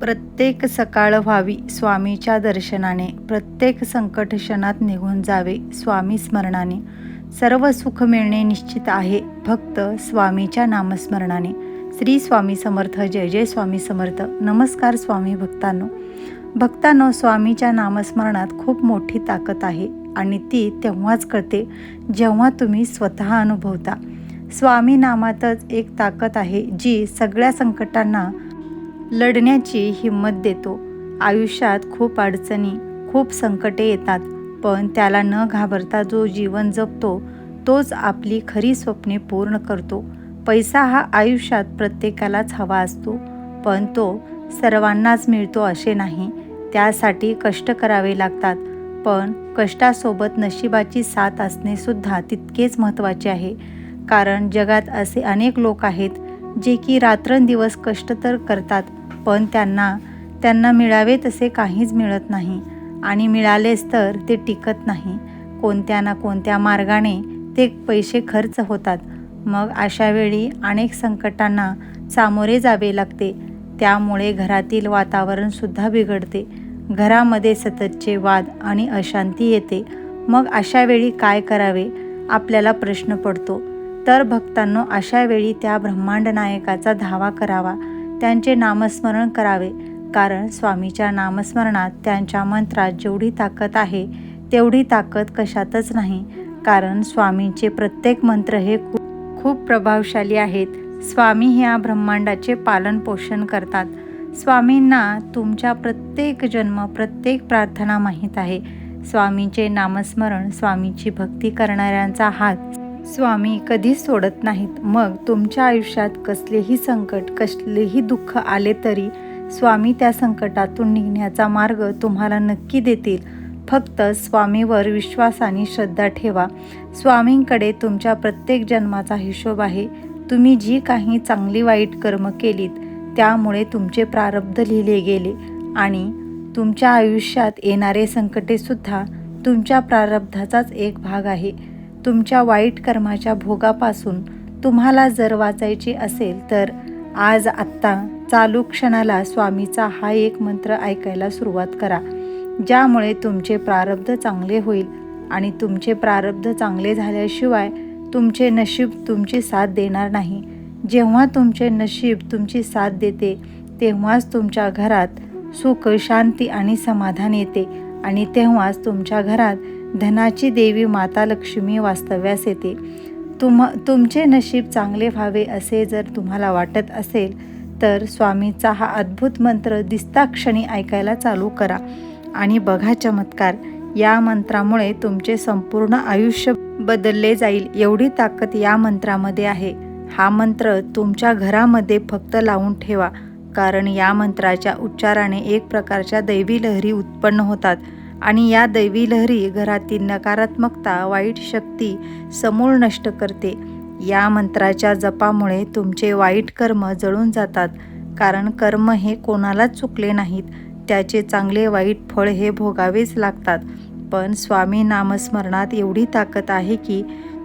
प्रत्येक सकाळ व्हावी स्वामीच्या दर्शनाने प्रत्येक संकट क्षणात निघून जावे स्वामी स्मरणाने. सर्व सुख मिळणे निश्चित आहे फक्त स्वामीच्या नामस्मरणाने. श्री स्वामी समर्थ जय जय स्वामी समर्थ. नमस्कार स्वामी भक्तांनो. भक्तांनो स्वामीच्या नामस्मरणात खूप मोठी ताकद आहे आणि ती तेव्हाच कळते जेव्हा तुम्ही स्वतः अनुभवता. स्वामी नामातच एक ताकद आहे जी सगळ्या संकटांना लढण्याची हिंमत देतो. आयुष्यात खूप अडचणी खूप संकटे येतात पण त्याला न घाबरता जो जीवन जपतो तोच आपली खरी स्वप्ने पूर्ण करतो. पैसा हा आयुष्यात प्रत्येकालाच हवा असतो पण तो सर्वांनाच मिळतो असे नाही. त्यासाठी कष्ट करावे लागतात पण कष्टासोबत नशिबाची साथ असणेसुद्धा तितकेच महत्त्वाचे आहे. कारण जगात असे अनेक लोक आहेत जे की रात्रंदिवस कष्ट तर करतात पण त्यांना त्यांना मिळावे तसे काहीच मिळत नाही. आणि मिळालेच तर ते टिकत नाही. कोणत्या ना कोणत्या मार्गाने ते पैसे खर्च होतात. मग अशा वेळी अनेक संकटांना सामोरे जावे लागते. त्यामुळे घरातील वातावरणसुद्धा बिघडते. घरामध्ये सततचे वाद आणि अशांती येते. मग अशा वेळी काय करावे? आपल्याला प्रश्न पडतो. तर भक्तांनो अशा वेळी त्या ब्रह्मांड नायकाचा धावा करावा त्यांचे नामस्मरण करावे. कारण स्वामीच्या नामस्मरणात त्यांच्या मंत्रात जेवढी ताकद आहे तेवढी ताकद कशातच नाही. कारण स्वामींचे प्रत्येक मंत्र हे खूप खूप प्रभावशाली आहेत. स्वामी ह्या ब्रह्मांडाचे पालन पोषण करतात. स्वामींना तुमच्या प्रत्येक जन्म प्रत्येक प्रार्थना माहीत आहे. स्वामींचे नामस्मरण स्वामीची भक्ती करणाऱ्यांचा हात स्वामी कधीच सोडत नाहीत. मग तुमच्या आयुष्यात कसलेही संकट कसलेही दुःख आले तरी स्वामी त्या संकटातून निघण्याचा मार्ग तुम्हाला नक्की देतील. फक्त स्वामीवर विश्वास आणि श्रद्धा ठेवा. स्वामींकडे तुमच्या प्रत्येक जन्माचा हिशोब आहे. तुम्ही जी काही चांगली वाईट कर्म केलीत त्यामुळे तुमचे प्रारब्ध लिहिले गेले आणि तुमच्या आयुष्यात येणारे संकटेसुद्धा तुमच्या प्रारब्धाचाच एक भाग आहे. तुमच्या वाईट कर्माच्या भोगापासून तुम्हाला जर वाचायची असेल तर आज आत्ता चालू क्षणाला स्वामीचा हा एक मंत्र ऐकायला सुरुवात करा ज्यामुळे तुमचे प्रारब्ध चांगले होईल आणि तुमचे प्रारब्ध चांगले झाल्याशिवाय तुमचे नशीब तुमची साथ देणार नाही. जेव्हा तुमचे नशीब तुमची साथ देते तेव्हाच तुमच्या घरात सुख शांती आणि समाधान येते आणि तेव्हाच तुमच्या घरात धनाची देवी माता लक्ष्मी वास्तव्यास येते. तुम तुमचे नशीब चांगले व्हावे असे जर तुम्हाला वाटत असेल तर स्वामीचा हा अद्भुत मंत्र दिसता क्षणी ऐकायला चालू करा. आणि बघा चमत्कार या मंत्रामुळे तुमचे संपूर्ण आयुष्य बदलले जाईल एवढी ताकद या मंत्रामध्ये आहे. हा मंत्र तुमच्या घरामध्ये फक्त लावून ठेवा कारण या मंत्राच्या उच्चाराने एक प्रकारच्या दैवी लहरी उत्पन्न होतात. आणि या दैवी लहरी घरातील नकारात्मकता वाईट शक्ती समूळ नष्ट करते. या मंत्राच्या जपामुळे तुमचे वाईट कर्म जळून जातात. कारण कर्म हे कोणालाच चुकले नाहीत. त्याचे चांगले वाईट फळ हे भोगावेच लागतात. पण स्वामी नामस्मरणात एवढी ताकद आहे की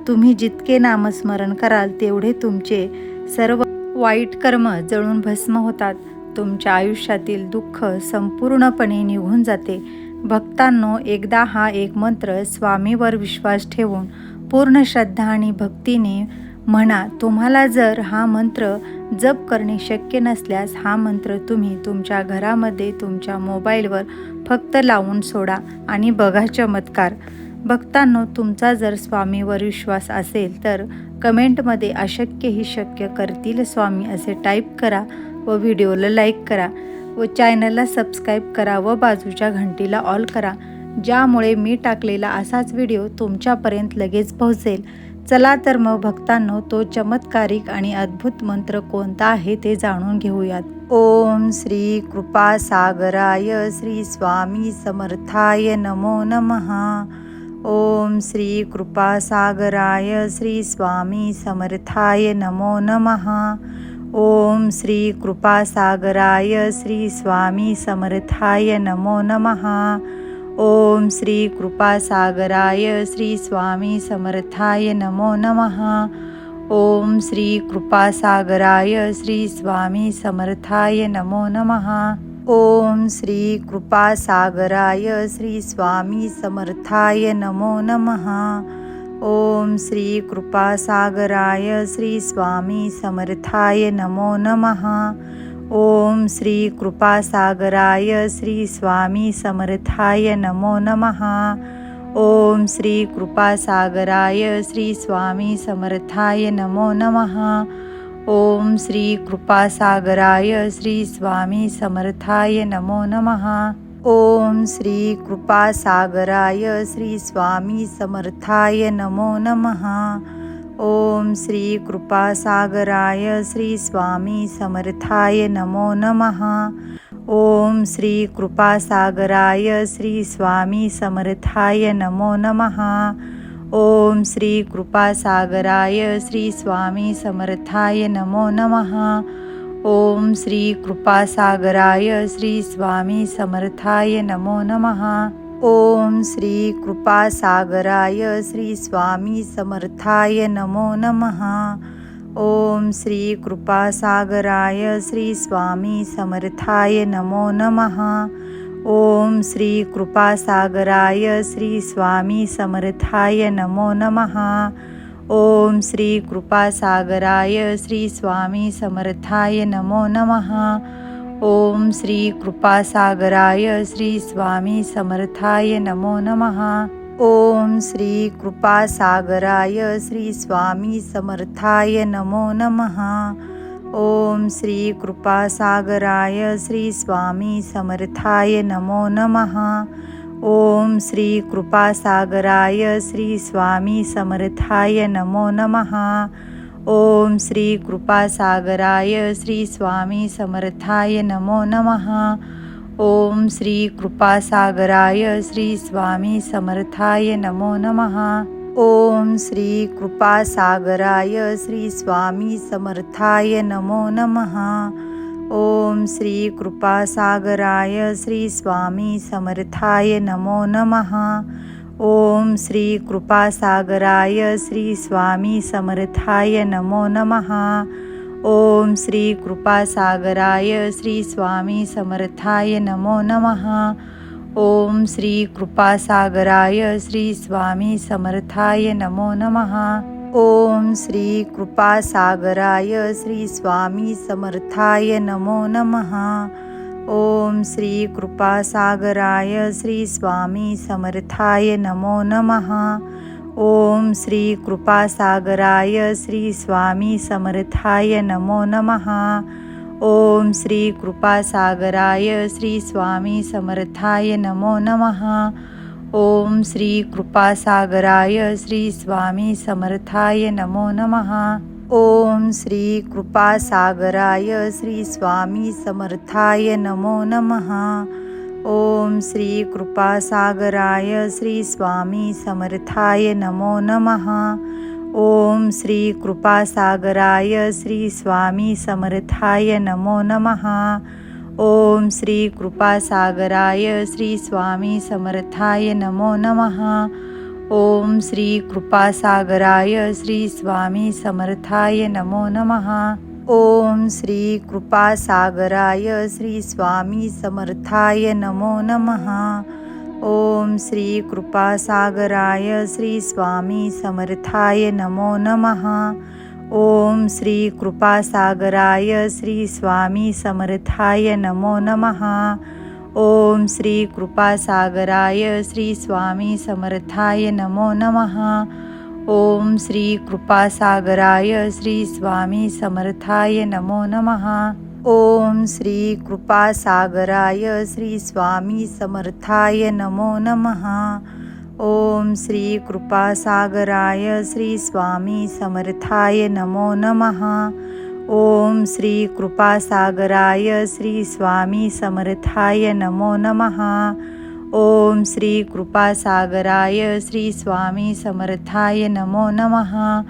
तुम्ही जितके नामस्मरण कराल तेवढे तुमचे सर्व वाईट कर्म जळून भस्म होतात. तुमच्या आयुष्यातील दुःख संपूर्णपणे निघून जाते. भक्तांनो एकदा हा एक मंत्र स्वामीवर विश्वास ठेवून पूर्ण श्रद्धा आणि भक्तीने म्हणा तुम्हाला जर हा मंत्र जप करणे शक्य नसल्यास हा मंत्र तुम्ही तुमच्या घरामध्ये तुमच्या मोबाईलवर फक्त लावून सोडा आणि बघा चमत्कार. भक्तांनो तुमचा जर स्वामीवर विश्वास असेल तर कमेंटमध्ये अशक्य ही शक्य करतील स्वामी असे टाईप करा व व्हिडिओला लाईक करा. व चॅनलला सबस्क्राईब करा व बाजूच्या घंटीला ऑल करा ज्यामुळे मी टाकलेला असाच व्हिडिओ तुमच्यापर्यंत लगेच पोहोचेल. चला तर मग भक्तांनो तो चमत्कारिक आणि अद्भुत मंत्र कोणता आहे ते जाणून घेऊयात. ओम श्री कृपा सागराय श्री स्वामी समर्थाय नमो नमः. ओम श्री कृपा सागराय श्री स्वामी समर्थाय नमो नमः. ओम श्री कृपा सागराय श्री स्वामी समर्थाय नमो नमः। ओम श्री कृपा सागराय श्री स्वामी समर्थाय नमो नमः। ओम श्री कृपा सागराय श्री स्वामी समर्थाय नमो नमः। ओम श्री कृपासागराय श्री स्वामी समर्थाय नमो नमः। ओम श्री कृपासागराय श्री स्वामी समर्थाय नमो नमः। ओम श्री कृपासागराय श्री स्वामी समर्थाय नमो नमः। ओम श्री कृपासागराय श्री स्वामी समर्थाय नमो नमः। ओम श्री कृपासागराय श्री स्वामी समर्थाय नमो नमः। ओम श्री कृपासागराय श्री स्वामी समर्थाय नमो नमः। ओम श्री कृपासागराय श्री स्वामी समर्थाय नमो नमः। ओम श्री कृपासागराय श्री स्वामी समर्थाय नमो नमः। ओम श्री कृपासागराय श्री स्वामी समर्थाय नमो नमः। ओम श्री कृपासागराय श्री स्वामी समर्थाय नमो नमः. ओम श्री कृपासागराय श्री स्वामी समर्थाय नमो नमः. ओम श्री कृपासागराय श्री स्वामी समर्थाय नमो नमः. ओम श्री कृपासागराय श्री स्वामी समर्थाय नमो नमः. ओम श्री कृपासागराय श्री स्वामी समर्थाय नमो नमः. ओम श्री कृपासागराय श्री स्वामी समर्थाय नमो नमः. ओम श्री कृपासागराय श्री स्वामी समर्थाय नमो नमः. ओम श्री कृपासागराय श्री स्वामी समर्थाय नमो नमः. ओम श्री कृपासागराय श्री स्वामी समर्थाय नमो नमः. ओम श्री कृपासागराय श्री स्वामी समर्थाय नमो नमः. ओम श्री कृपासागराय श्री स्वामी समर्थाय नमो नमः. ओम श्री कृपासागराय श्री स्वामी समर्थाय नमो नमः. ओम श्री कृपासागराय श्री स्वामी समर्थाय नमो नमः। ओम श्री कृपासागराय श्री स्वामी समर्थाय नमो नमः। ओम श्री कृपासागराय श्री स्वामी समर्थाय नमो नमः। ओम श्री कृपासागराय श्री स्वामी समर्थाय नमो नमः। ओम श्री कृपासागराय श्री स्वामी समर्थाय नमो नमः. ओम श्री कृपासागराय श्री स्वामी समर्थाय नमो नमः. ओम श्री कृपासागराय श्री स्वामी समर्थाय नमो नमः. ओम श्री कृपासागराय श्री स्वामी समर्थाय नमो नमः. ओम श्री कृपासागराय श्री स्वामी समर्थाय नमो नमः. ओम श्री कृपासागराय श्री स्वामी समर्थाय नमो नमः. ओम श्री कृपासागराय श्री स्वामी समर्थाय नमो नमः. ओम श्री कृपासागराय श्री स्वामी समर्थाय नमो नमः. ओम श्री कृपासागराय श्री स्वामी समर्थाय नमो नमः. ओम श्री कृपासागराय श्री स्वामी समर्थाय नमो नमः. ओम श्री कृपासागराय श्री स्वामी समर्थाय नमो नमः. ओम श्री कृपासागराय श्री स्वामी समर्थाय नमो नमः. ओम श्री कृपासागराय श्री स्वामी समर्थाय नमो नमः. ओम श्री कृपासागराय श्री स्वामी समर्थाय नमो नमः. ओम श्री कृपासागराय श्री स्वामी समर्थाय नमो नमः. ओम श्री कृपासागराय श्री स्वामी समर्थाय नमो नमः. ओम श्री कृपासागराय श्री स्वामी समर्थाय नमो नमः. ओम श्री कृपासागराय श्री स्वामी समर्थाय नमो नमः. ओम श्री कृपासागराय श्री स्वामी समर्थाय नमो नमः.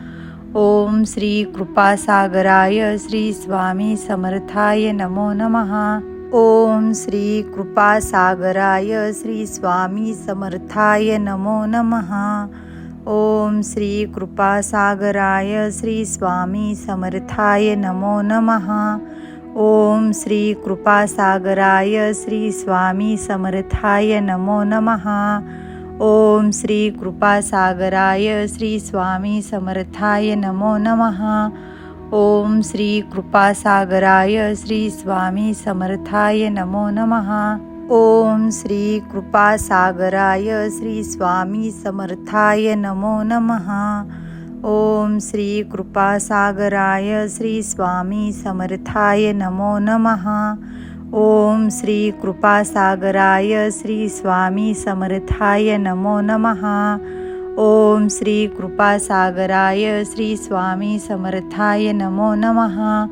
ओम श्री कृपासागराय श्री स्वामी समर्थाय नमो नमः. ओम श्री कृपासागराय श्री स्वामी समर्थाय नमो नमः. ओम श्री कृपासागराय श्री स्वामी समर्थाय नमो नमः. ओम श्री कृपासागराय श्री स्वामी समर्थाय नमो नमः. ओम श्री कृपासागराय श्री स्वामी समर्थाय नमो नमः. ओम श्री कृपासागराय श्री स्वामी समर्थाय नमो नमः। ओम श्री कृपासागराय श्री स्वामी समर्थाय नमो नमः। ओम श्री कृपासागराय श्री स्वामी समर्थाय नमो नमः। ओम श्री कृपासागराय श्री स्वामी समर्थाय नमो नमः। ओम श्री कृपासागराय श्री स्वामी समर्थाय नमो नमः.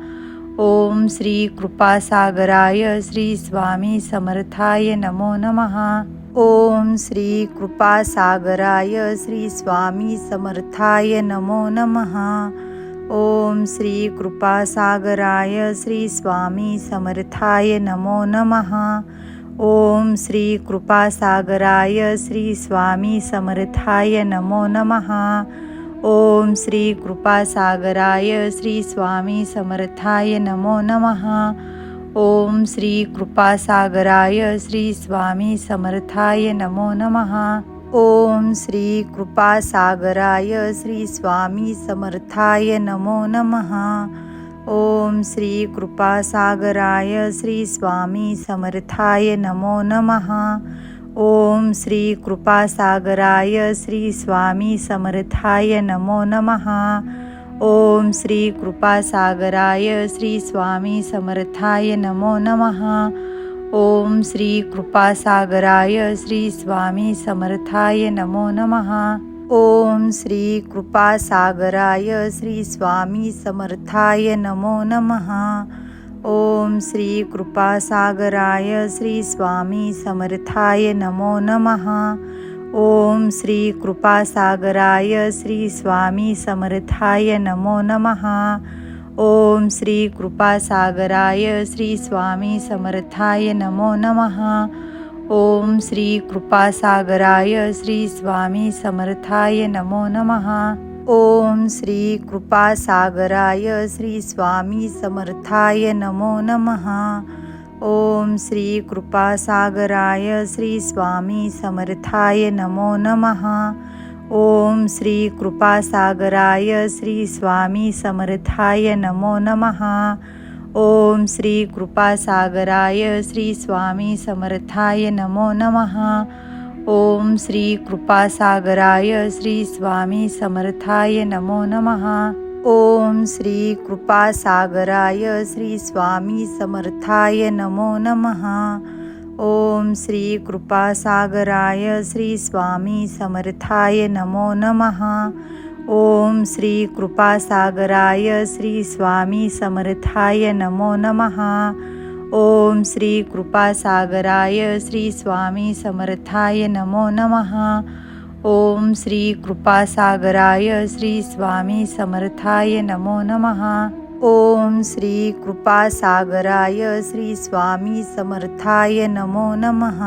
ओम श्री कृपासागराय श्री स्वामी समर्थाय नमो नमः. ओम श्री कृपासागराय श्री स्वामी समर्थाय नमो नमः. ओम श्री कृपासागराय श्री स्वामी समर्थाय नमो नमः. ओम श्री कृपासागराय श्री स्वामी समर्थाय नमो नमः. ओम श्री कृपासागराय श्री स्वामी समर्थाय नमो नमः. ओम श्री कृपासागराय श्री स्वामी समर्थाय नमो नमः. ओम श्री कृपासागराय श्री स्वामी समर्थाय नमो नमः. ओम श्री कृपासागराय श्री स्वामी समर्थाय नमो नमः। ओम श्री कृपासागराय श्री स्वामी समर्थाय नमो नमः। ओम श्री कृपासागराय श्री स्वामी समर्थाय नमो नमः। ओम श्री कृपासागराय श्री स्वामी समर्थाय नमो नमः। ओम श्री कृपासागराय श्री स्वामी समर्थाय नमो नमः. ओम श्री कृपासागराय श्री स्वामी समर्थाय नमो नमः. ओम श्री कृपासागराय श्री स्वामी समर्थाय नमो नमः. ओम श्री कृपासागराय श्री स्वामी समर्थाय नमो नमः. ओम श्री कृपासागराय श्री स्वामी समर्थाय नमो नमः। ओम श्री कृपासागराय श्री स्वामी समर्थाय नमो नमः। ओम श्री कृपासागराय श्री स्वामी समर्थाय नमो नमः। ओम श्री कृपासागराय श्री स्वामी समर्थाय नमो नमः। ओम श्री कृपासागराय श्री स्वामी समर्थाय नमो नमः। ओम श्री कृपासागराय श्री स्वामी समर्थाय नमो नमः। ओम श्री कृपासागराय श्री स्वामी समर्थाय नमो नमः। ओम श्री कृपासागराय श्री स्वामी समर्थाय नमो नमः। ओम श्री कृपासागराय श्री स्वामी समर्थाय नमो नमः. ओम श्री कृपासागराय श्री स्वामी समर्थाय नमो नमः. ओम श्री कृपासागराय श्री स्वामी समर्थाय नमो नमः. ओम श्री कृपासागराय श्री स्वामी समर्थाय नमो नमः.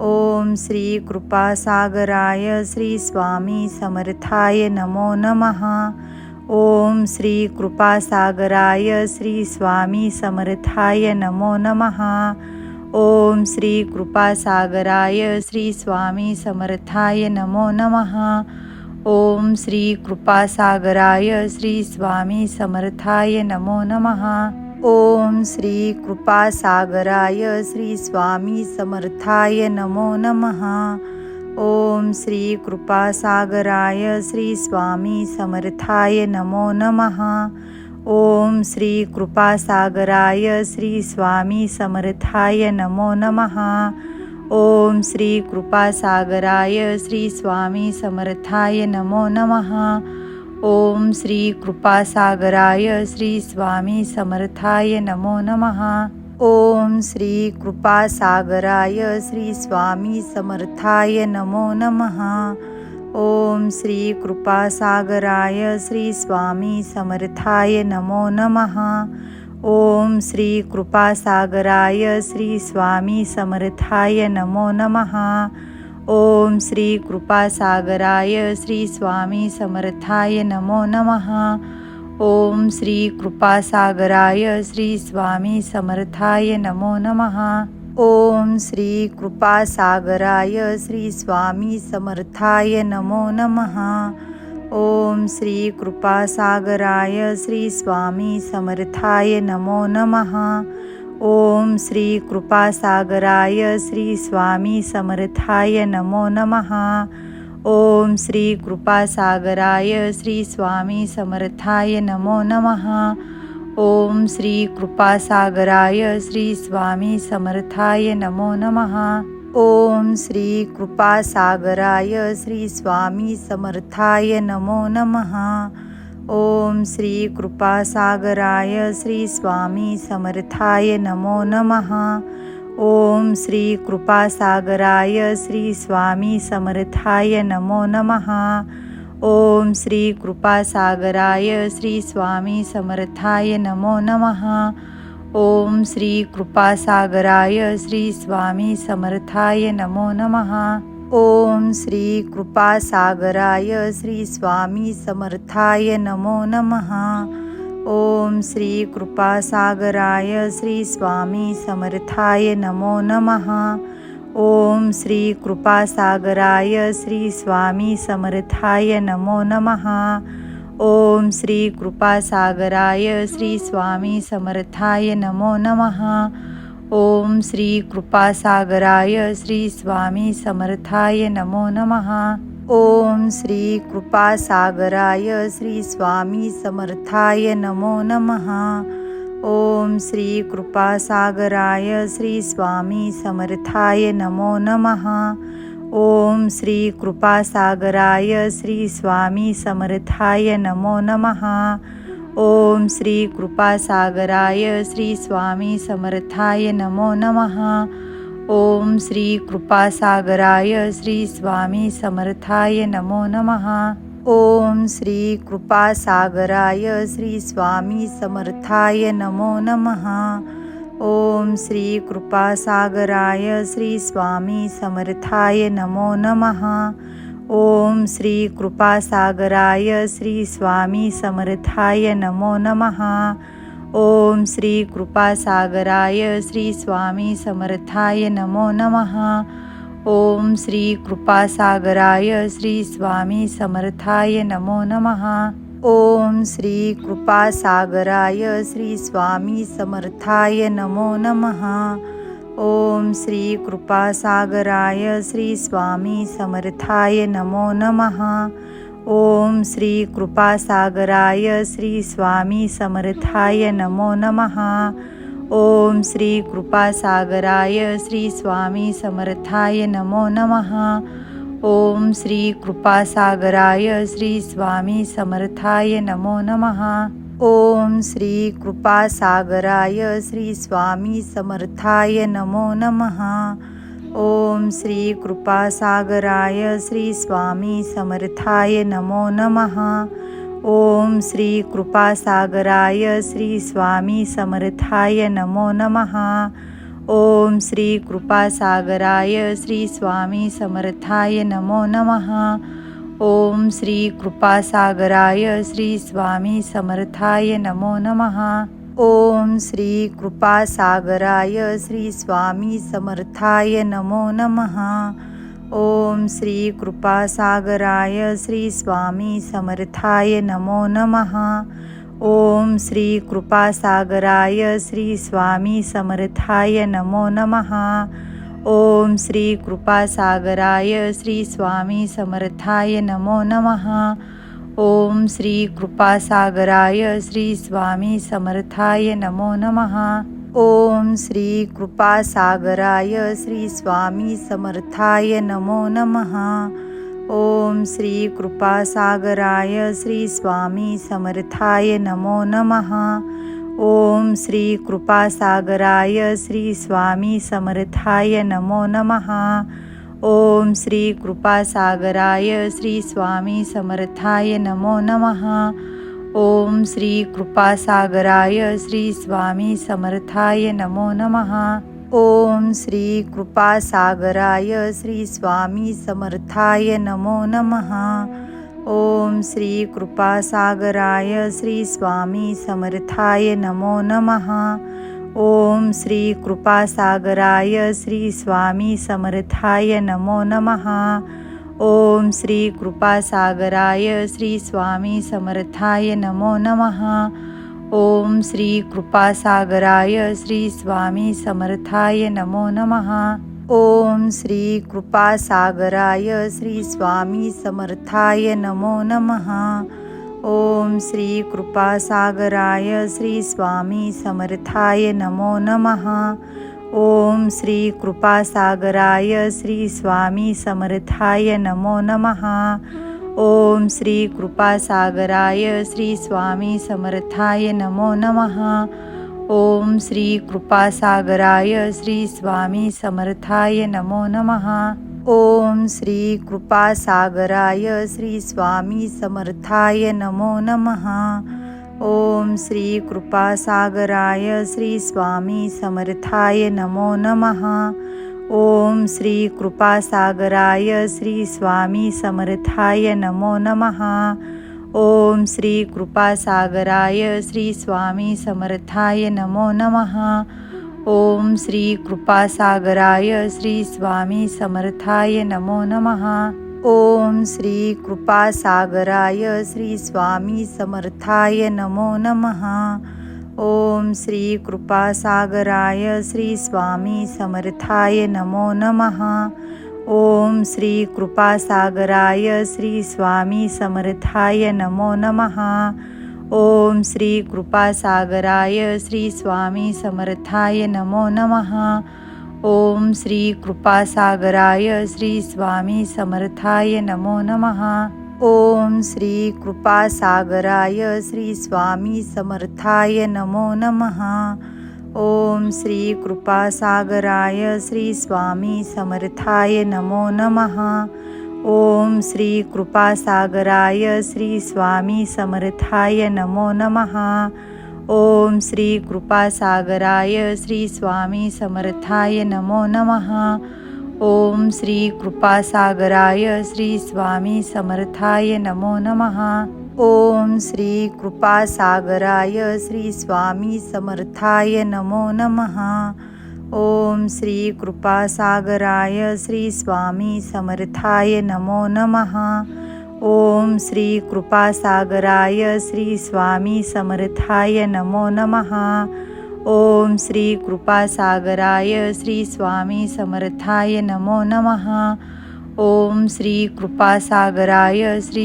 ओम श्री कृपासागराय श्री स्वामी समर्थाय नमो नमः. ओम श्री कृपासागराय श्री स्वामी समर्थाय नमो नमः. ओम श्री कृपासागराय श्री स्वामी समर्थाय नमो नमः. ओम श्री कृपासागराय श्री स्वामी समर्थाय नमो नमः. ओम श्री कृपासागराय श्री स्वामी समर्थाय नमो नमः. ओम श्री कृपासागराय श्री स्वामी समर्थाय नमो नमः. ओम श्री कृपासागराय श्री स्वामी समर्थाय नमो नमः. ओम श्री कृपासागराय श्री स्वामी समर्थाय नमो नमः. ओम श्री कृपासागराय श्री स्वामी समर्थाय नमो नमः। ओम श्री कृपासागराय श्री स्वामी समर्थाय नमो नमः। ओम श्री कृपासागराय श्री स्वामी समर्थाय नमो नमः। ओम श्री कृपासागराय श्री स्वामी समर्थाय नमो नमः। ओम श्री कृपासागराय श्री स्वामी समर्थाय नमो नमः. ओम श्री कृपासागराय श्री स्वामी समर्थाय नमो नमः. ओम श्री कृपासागराय श्री स्वामी समर्थाय नमो नमः. ओम श्री कृपासागराय श्री स्वामी समर्थाय नमो नमः. ओम श्री कृपासागराय श्री स्वामी समर्थाय नमो नमः। ओम श्री कृपासागराय श्री स्वामी समर्थाय नमो नमः। ओम श्री कृपासागराय श्री स्वामी समर्थाय नमो नमः। ओम श्री कृपासागराय श्री स्वामी समर्थाय नमो नमः। ओम श्री कृपासागराय श्री स्वामी समर्थाय नमो नमः। ओम श्री कृपासागराय श्री स्वामी समर्थाय नमो नमः। ओम श्री कृपासागराय श्री स्वामी समर्थाय नमो नमः। ओम श्री कृपासागराय श्री स्वामी समर्थाय नमो नमः। ओम श्री कृपासागराय श्री स्वामी समर्थाय नमो नमः. ओम श्री कृपासागराय श्री स्वामी समर्थाय नमो नमः. ओम श्री कृपासागराय श्री स्वामी समर्थाय नमो नमः. ओम श्री कृपासागराय श्री स्वामी समर्थाय नमो नमः. ओम श्री कृपासागराय श्री स्वामी समर्थाय नमो नमः। ओम श्री कृपासागराय श्री स्वामी समर्थाय नमो नमः। ओम श्री कृपासागराय श्री स्वामी समर्थाय नमो नमः। ओम श्री कृपासागराय श्री स्वामी समर्थाय नमो नमः। ओम श्री कृपासागराय श्री स्वामी समर्थाय नमो नमः। ओम श्री कृपासागराय श्री स्वामी समर्थाय नमो नमः। ओम श्री कृपासागराय श्री स्वामी समर्थाय नमो नमः। ओम श्री कृपासागराय श्री स्वामी समर्थाय नमो नमः। ओम श्री कृपासागराय श्री स्वामी समर्थाय नमो नमः। ओम श्री कृपासागराय श्री स्वामी समर्थाय नमो नमः। ओम श्री कृपासागराय श्री स्वामी समर्थाय नमो नमः। ओम श्री कृपासागराय श्री स्वामी समर्थाय नमो नमः। ओम श्री कृपासागराय श्री स्वामी समर्थाय नमो नमः। ओम श्री कृपासागराय श्री स्वामी समर्थाय नमो नमः। ओम श्री कृपासागराय श्री स्वामी समर्थाय नमो नमः। ओम श्री कृपासागराय श्री स्वामी समर्थाय नमो नमः। ओम श्री कृपासागराय श्री स्वामी समर्थाय नमो नमः. ओम श्री कृपासागराय श्री स्वामी समर्थाय नमो नमः. ओम श्री कृपासागराय श्री स्वामी समर्थाय नमो नमः. ओम श्री कृपासागराय श्री स्वामी समर्थाय नमो नमः. ओम श्री कृपासागराय श्री स्वामी समर्थाय नमो नमः। ओम श्री कृपासागराय श्री स्वामी समर्थाय नमो नमः। ओम श्री कृपासागराय श्री स्वामी समर्थाय नमो नमः। ओम श्री कृपासागराय श्री स्वामी समर्थाय नमो नमः। ओम श्री कृपासागराय श्री स्वामी समर्थाय नमो नमः। ओम श्री कृपासागराय श्री स्वामी समर्थाय नमो नमः। ओम श्री कृपासागराय श्री स्वामी समर्थाय नमो नमः। ओम श्री कृपासागराय श्री स्वामी समर्थाय नमो नमः। ओम श्री कृपासागराय श्री स्वामी समर्थाय नमो नमः। ओम श्री कृपासागराय श्री स्वामी समर्थाय नमो नमः। ओम श्री कृपासागराय श्री स्वामी समर्थाय नमो नमः। ओम श्री कृपासागराय श्री स्वामी समर्थाय नमो नमः। ओम श्री कृपासागराय श्री स्वामी समर्थाय नमो नमः। ओम श्री कृपासागराय श्री स्वामी समर्थाय नमो नमः। ओम श्री कृपासागराय श्री स्वामी समर्थाय नमो नमः। ओम श्री कृपासागराय श्री स्वामी समर्थाय नमो नमः। ओम श्री कृपासागराय श्री स्वामी समर्थाय नमो नमः. ओम श्री कृपासागराय श्री स्वामी समर्थाय नमो नमः. ओम श्री कृपासागराय श्री स्वामी समर्थाय नमो नमः. ओम श्री कृपासागराय श्री स्वामी समर्थाय नमो नमः. ओम श्री कृपासागराय श्री स्वामी समर्थाय नमो नमः। ओम श्री कृपासागराय श्री स्वामी समर्थाय नमो नमः। ओम श्री कृपासागराय श्री स्वामी समर्थाय नमो नमः। ओम श्री कृपासागराय श्री स्वामी समर्थाय नमो नमः। ओम श्री कृपासागराय श्री स्वामी समर्थाय नमो नमः। ओम श्री कृपासागराय श्री स्वामी समर्थाय नमो नमः। ओम श्री कृपासागराय श्री स्वामी समर्थाय नमो नमः। ओम श्री कृपासागराय श्री स्वामी समर्थाय नमो नमः। ओम श्री कृपासागराय श्री स्वामी समर्थाय नमो नमः। ओम श्री कृपासागराय श्री स्वामी समर्थाय नमो नमः। ओम श्री कृपासागराय श्री स्वामी समर्थाय नमो नमः। ओम श्री कृपासागराय श्री स्वामी समर्थाय नमो नमः। ओम श्री कृपासागराय श्री स्वामी समर्थाय नमो नमः। ओम श्री कृपासागराय श्री स्वामी समर्थाय नमो नमः। ओम श्री कृपासागराय श्री स्वामी समर्थाय नमो नमः। ओम श्री कृपासागराय श्री स्वामी समर्थाय नमो नमः। ओम श्री कृपासागराय श्री स्वामी समर्थाय नमो नमः। ओम श्री कृपासागराय श्री स्वामी समर्थाय नमो नमः। ओम श्री कृपासागराय श्री स्वामी समर्थाय नमो नमः। ओम श्री कृपासागराय श्री स्वामी समर्थाय नमो नमः। ओम श्री कृपासागराय श्री